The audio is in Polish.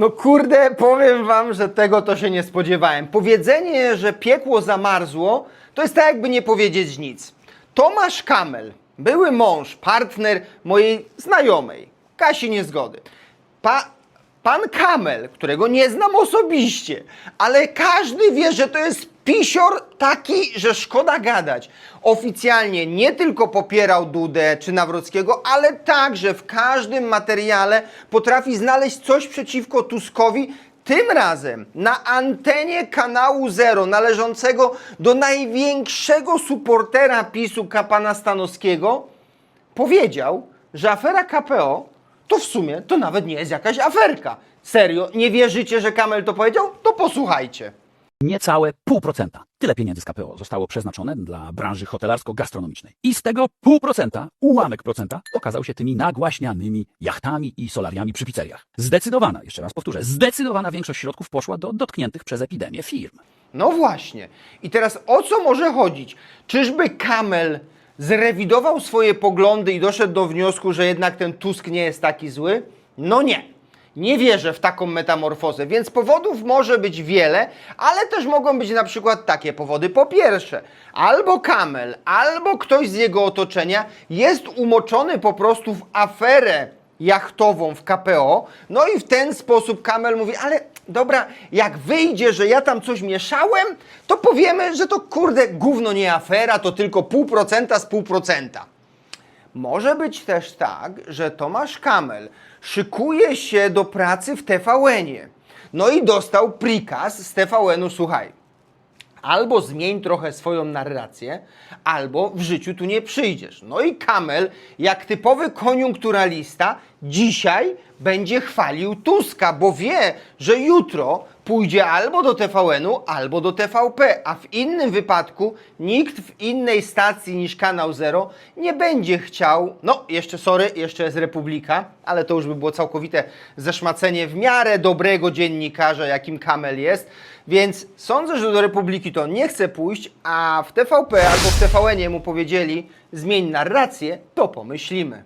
No kurde, powiem wam, że tego to się nie spodziewałem. Powiedzenie, że piekło zamarzło, to jest tak jakby nie powiedzieć nic. Tomasz Kamel, były mąż, partner mojej znajomej, Kasi Niezgody. Pa, pan Kamel, którego nie znam osobiście, ale każdy wie, że to jest pisior taki, że szkoda gadać. Oficjalnie nie tylko popierał Dudę czy Nawrockiego, ale także w każdym materiale potrafi znaleźć coś przeciwko Tuskowi, tym razem na antenie kanału Zero, należącego do największego suportera PiSu Kapana Stanowskiego, powiedział, że afera KPO to w sumie to nawet nie jest jakaś aferka. Serio, nie wierzycie, że Kamel to powiedział? To posłuchajcie. Niecałe pół procenta. Tyle pieniędzy z KPO zostało przeznaczone dla branży hotelarsko-gastronomicznej. I z tego pół procenta, ułamek procenta, okazał się tymi nagłaśnianymi jachtami i solariami przy pizzeriach. Zdecydowana, jeszcze raz powtórzę, zdecydowana większość środków poszła do dotkniętych przez epidemię firm. No właśnie. I teraz o co może chodzić? Czyżby Kamel zrewidował swoje poglądy i doszedł do wniosku, że jednak ten Tusk nie jest taki zły? No nie. Nie wierzę w taką metamorfozę, więc powodów może być wiele, ale też mogą być na przykład takie powody. Po pierwsze, albo Kamel, albo ktoś z jego otoczenia jest umoczony po prostu w aferę jachtową w KPO, no i w ten sposób Kamel mówi, ale dobra, jak wyjdzie, że ja tam coś mieszałem, to powiemy, że to kurde gówno nie afera, to tylko pół procenta z pół procenta. Może być też tak, że Tomasz Kamel szykuje się do pracy w TVN-ie. No i dostał prikaz z TVN-u, słuchaj, albo zmień trochę swoją narrację, albo w życiu tu nie przyjdziesz. No i Kamel, jak typowy koniunkturalista, dzisiaj będzie chwalił Tuska, bo wie, że jutro pójdzie albo do TVN-u, albo do TVP, a w innym wypadku nikt w innej stacji niż Kanał Zero nie będzie chciał, no jeszcze sorry, jeszcze jest Republika, ale to już by było całkowite zeszmacenie w miarę dobrego dziennikarza, jakim Kamel jest, więc sądzę, że do Republiki to nie chce pójść, a w TVP albo w TVN-ie mu powiedzieli zmień narrację, to pomyślimy.